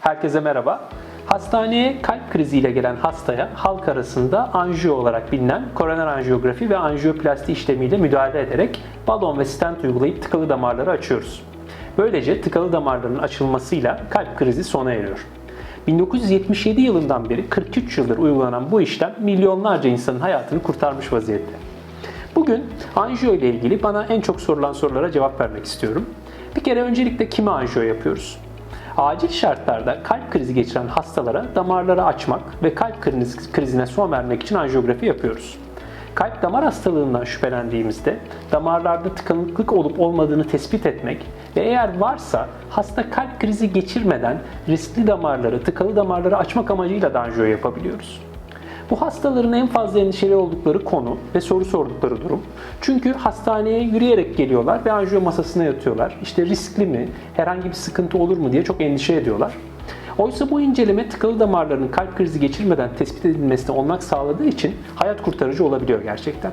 Herkese merhaba. Hastaneye kalp kriziyle gelen hastaya halk arasında anjiyo olarak bilinen koroner anjiyografi ve anjiyoplasti işlemiyle müdahale ederek balon ve stent uygulayıp tıkalı damarları açıyoruz. Böylece tıkalı damarların açılmasıyla kalp krizi sona eriyor. 1977 yılından beri 43 yıldır uygulanan bu işlem milyonlarca insanın hayatını kurtarmış vaziyette. Bugün anjiyo ile ilgili bana en çok sorulan sorulara cevap vermek istiyorum. Bir kere öncelikle kime anjiyo yapıyoruz? Acil şartlarda kalp krizi geçiren hastalara damarları açmak ve kalp kriz- krizine son vermek için anjiyografi yapıyoruz. Kalp damar hastalığından şüphelendiğimizde damarlarda tıkanıklık olup olmadığını tespit etmek ve eğer varsa hasta kalp krizi geçirmeden riskli damarları, tıkalı damarları açmak amacıyla da anjiyo yapabiliyoruz. Bu hastaların en fazla endişeli oldukları konu ve soru sordukları durum. Çünkü hastaneye yürüyerek geliyorlar ve anjiyo masasına yatıyorlar. İşte riskli mi, herhangi bir sıkıntı olur mu diye çok endişe ediyorlar. Oysa bu inceleme tıkalı damarların kalp krizi geçirmeden tespit edilmesine olanak sağladığı için hayat kurtarıcı olabiliyor gerçekten.